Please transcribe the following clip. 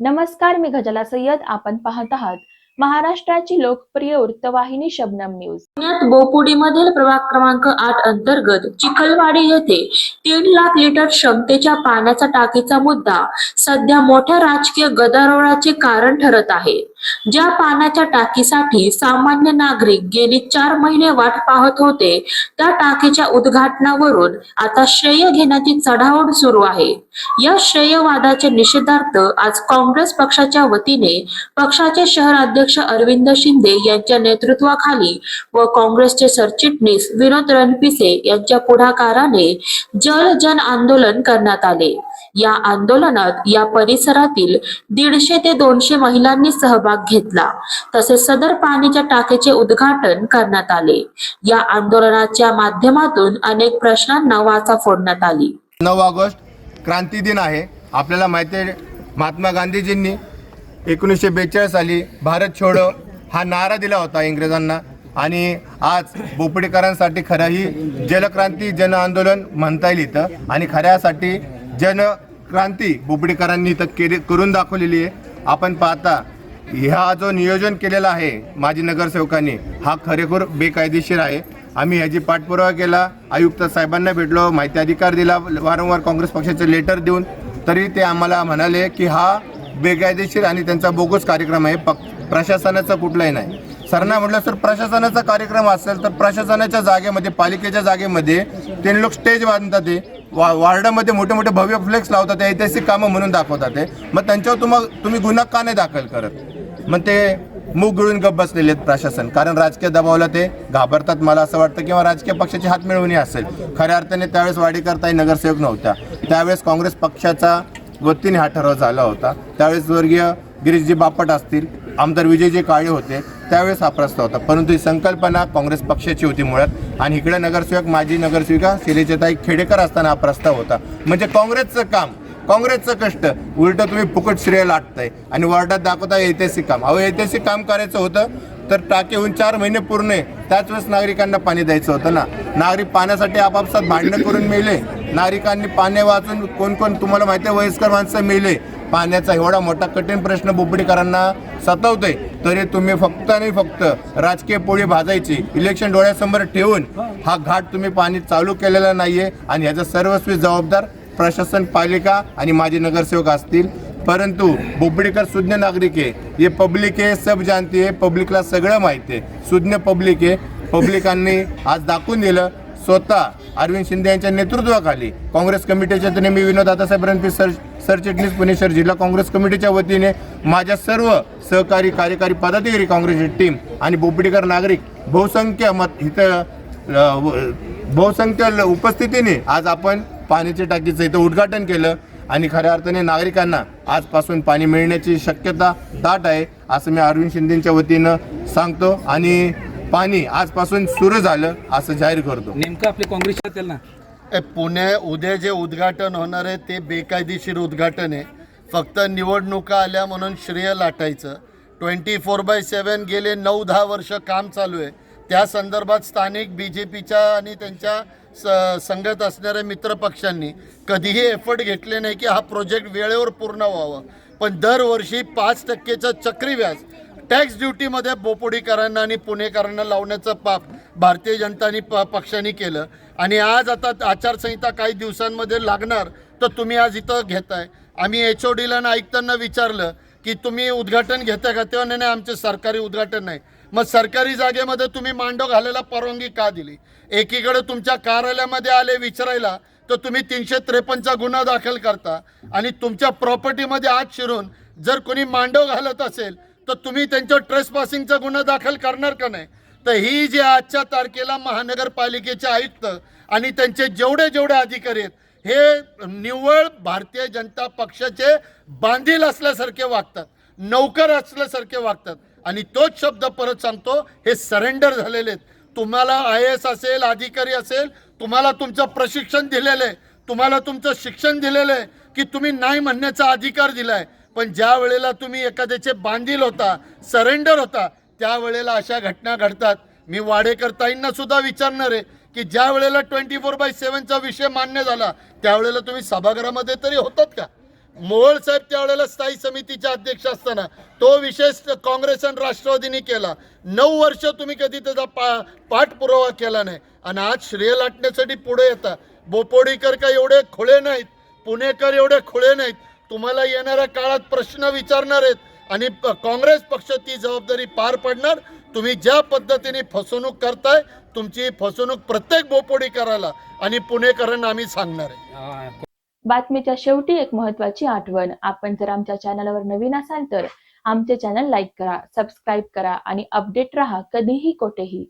नमस्कार मी गजला सय्यद. आपण पाहत आहात महाराष्ट्राची लोकप्रिय वृत्तवाहिनी शबनम न्यूज. पुण्यात बोपुडीमधील प्रभाग क्रमांक आठ अंतर्गत चिखलवाडी येथे तीन लाख लिटर क्षमतेच्या पाण्याचा टाकीचा मुद्दा सध्या मोठ्या राजकीय गदारोळाचे कारण ठरत आहे. ज्या पाण्याच्या टाकीसाठी सामान्य नागरिक गेली चार महिने वाट पाहत होते त्या टाकीच्या उद्घाटनावरून आता श्रेय घेण्याची चढाओढ सुरू आहे. या श्रेयवादाच्या निषेधार्थ आज काँग्रेस पक्षाच्या वतीने पक्षाचे शहर अध्यक्ष अरविंद शिंदे यांच्या नेतृत्वाखाली व काँग्रेसचे सरचिटणीस विनोद रणपिसे यांच्या पुढाकाराने जल जन आंदोलन करण्यात आले. या आंदोलनात या परिसरातील दीडशे ते दोनशे महिलांनी सहभाग घेतला. तसेच सदर पाणीच्या टाकीचे उद्घाटन करण्यात आले. या आंदोलनाच्या माध्यमातून अनेक प्रश्नांना वाचा फोडण्यात आली. नऊ ऑगस्ट क्रांती दिन आहे. आपल्याला माहिती आहे महात्मा गांधीजींनी एकोणीसशे बेचाळीस साली भारत छोडो हा नारा दिला होता इंग्रजांना. आणि आज बोपडेकरांसाठी खरं ही जलक्रांती जन आंदोलन म्हणता येईल इथं. आणि खऱ्यासाठी जन क्रांती बुबडेकरांनी इथं केली करून दाखवलेली आहे. आपण पाहता ह्या जो नियोजन केलेला आहे माजी नगरसेवकांनी हा खरेखर बेकायदेशीर आहे. आम्ही ह्याची पाठपुरावा केला. आयुक्त साहेबांना भेटलो माहिती अधिकार दिला वारंवार काँग्रेस पक्षाचे लेटर देऊन. तरी ते आम्हाला म्हणाले की हा बेकायदेशीर आणि त्यांचा बोगस कार्यक्रम आहे. पक् प्रशासनाचा कुठलाही नाही. सरना म्हटलं सर प्रशासनाचा कार्यक्रम असेल तर प्रशासनाच्या जागेमध्ये पालिकेच्या जागेमध्ये ते लोक स्टेज बांधतात ते वा वार्डामध्ये मोठे मोठे भव्य फ्लेक्स लावतात ते ऐतिहासिक कामं म्हणून दाखवतात ते. मग त्यांच्यावर तुम्हाला तुम्ही गुन्हा का नाही दाखल करत? मग ते मूग गिळून गप बसलेले आहेत प्रशासन. कारण राजकीय दबावला ते घाबरतात. मला असं वाटतं किंवा राजकीय पक्षाची हात मिळवणी असेल. खऱ्या अर्थाने त्यावेळेस वाडेकरताही नगरसेवक नव्हत्या. त्यावेळेस काँग्रेस पक्षाचा वतीने हा ठराव झाला होता. त्यावेळेस स्वर्गीय गिरीशजी बापट असतील. आमदार विजयजी काळे होते. त्यावेळेस हा प्रस्ताव होता. परंतु ही संकल्पना काँग्रेस पक्षाची होती मुळात. आणि इकडे नगरसेवक माजी नगरसेविका शिलेचेताई खेडेकर असताना हा प्रस्ताव होता. म्हणजे काँग्रेसचं काम काँग्रेसचं कष्ट उलट तुम्ही फुकट श्रेय लाटताय आणि वॉर्डात दाखवताय ऐतिहासिक काम. अहो ऐतिहासिक काम करायचं होतं तर टाके होऊन चार महिने पूर्ण आहे. त्याच वेळेस नागरिकांना पाणी द्यायचं होतं ना. नागरिक पाण्यासाठी आपापसात भांडणं करून मिळले नागरिकांनी पाणी वाचून कोण कोण तुम्हाला माहिती आहे वयस्कर माणसं मेले. पाण्याचा एवढा मोठा कठीण प्रश्न बुबडीकरांना सतावतोय. तरी तुम्ही फक्त आणि फक्त राजकीय पोळी भाजायची इलेक्शन डोळ्यासमोर ठेवून हा घाट तुम्ही पाणी चालू केलेला नाहीये आणि ह्याचा सर्वस्वी जबाबदार प्रशासन पालिका आणि माजी नगरसेवक असतील. परंतु बुबडीकर सुज्ञ नागरिक आहे. हे पब्लिक आहे सब जानती आहे पब्लिकला सगळं माहिती आहे. सुज्ञ पब्लिक आहे. पब्लिकांनी आज दाखवून दिलं स्वतः अरविंद शिंदे यांच्या नेतृत्वाखाली काँग्रेस कमिटीच्या वतीने मी विनोद दादासाहेब रणपी सर सरचिटणीस पुणे शहर जिल्हा काँग्रेस कमिटीच्या वतीने माझ्या सर्व सहकारी कार्यकारी पदाधिकारी काँग्रेसची टीम आणि बोपडीकर नागरिक बहुसंख्य मत इथं बहुसंख्य ल- उपस्थितीने आज आपण पाण्याच्या टाकीचं इथं उद्घाटन केलं आणि खऱ्या अर्थाने नागरिकांना आजपासून पाणी मिळण्याची शक्यता दाट आहे असं मी अरविंद शिंदेच्या वतीनं सांगतो. आणि पाणी आजपासून सुरू झालं असं जाहीर करतो. नेमकं आपले काँग्रेस असेल ना? ए, पुणे उद्या जे उद्घाटन होणार आहे ते बेकायदेशीर उद्घाटन आहे. फक्त निवडणुका आल्या म्हणून श्रेय लाटायचं. ट्वेंटी फोर बाय सेवन गेले नऊ दहा वर्ष काम चालू आहे. त्या संदर्भात स्थानिक बी जे पीच्या आणि त्यांच्या स संगत असणाऱ्या मित्रपक्षांनी कधीही एफर्ट घेतले नाही की हा प्रोजेक्ट वेळेवर पूर्ण व्हावं. पण दरवर्षी पाच टक्केचं चक्री व्याज टॅक्स ड्युटीमध्ये बोपोडीकरांना आणि पुणेकरांना लावण्याचं पाप भारतीय जनतानी प पक्षाने केलं. आणि आज आता आचारसंहिता काही दिवसांमध्ये लागणार तर तुम्ही आज इथं घेताय. आम्ही एच ओ डीला ऐकताना विचारलं की तुम्ही उद्घाटन घेता का? तेव्हा नाही नाही, आमचे सरकारी उद्घाटन नाही. मग सरकारी जागेमध्ये तुम्ही मांडव घालायला परवानगी का दिली? एकीकडे तुमच्या कार्यालयामध्ये आले विचारायला तर तुम्ही तीनशे त्रेपन्नचा गुन्हा दाखल करता. आणि तुमच्या प्रॉपर्टीमध्ये आत शिरून जर कोणी मांडव घालत असेल तर तुम्ही त्यांच्यावर ट्रेस पासिंगचा गुन्हा दाखल करणार का नाही? तर ही जी आजच्या तारखेला महानगरपालिकेचे आयुक्त आणि त्यांचे जेवढे जेवढे अधिकारी आहेत हे निव्वळ भारतीय जनता पक्षाचे बांधील असल्यासारखे वागतात नौकर असल्यासारखे वागतात. आणि तोच शब्द परत सांगतो हे सरेंडर झालेले आहेत. तुम्हाला आय एस असेल अधिकारी असेल तुम्हाला तुमचं प्रशिक्षण दिलेलं आहे तुम्हाला तुमचं शिक्षण दिलेलं आहे की तुम्ही नाही म्हणण्याचा अधिकार दिला आहे पण ज्या वेळेला तुम्ही एखाद्याचे बांधील होता सरेंडर होता त्यावेळेला अशा घटना घडतात. मी वाडेकर ताईंना सुद्धा विचारणार आहे की ज्या वेळेला ट्वेंटी फोर बाय सेवनचा विषय मान्य झाला त्यावेळेला तुम्ही सभागृहामध्ये तरी होतात का? मोहोळ साहेब त्यावेळेला स्थायी समितीचे अध्यक्ष असताना तो विषय काँग्रेस आणि राष्ट्रवादीने केला. नऊ वर्ष तुम्ही कधी त्याचा पा पाठपुरावा केला नाही. आणि आज श्रेय लाटण्यासाठी पुढे येता. बोपोडीकर काय एवढे खुळे नाहीत. पुणेकर एवढे खुळे नाहीत. तुम्हाला येणाऱ्या काळात प्रश्न विचारणार आहेत आणि काँग्रेस पक्ष ती जबाबदारी पार पडणार. तुम्ही ज्या पद्धतीने फसवणूक करताय तुमची फसवणूक प्रत्येक बोपोडीकराला आणि पुणेकरांना आम्ही सांगणार आहे. बातमीच्या शेवटी एक महत्वाची आठवण. आपण जर आमच्या चॅनलवर नवीन असाल तर आमचे चॅनल लाईक करा सबस्क्राईब करा आणि अपडेट रहा कधीही कोठेही.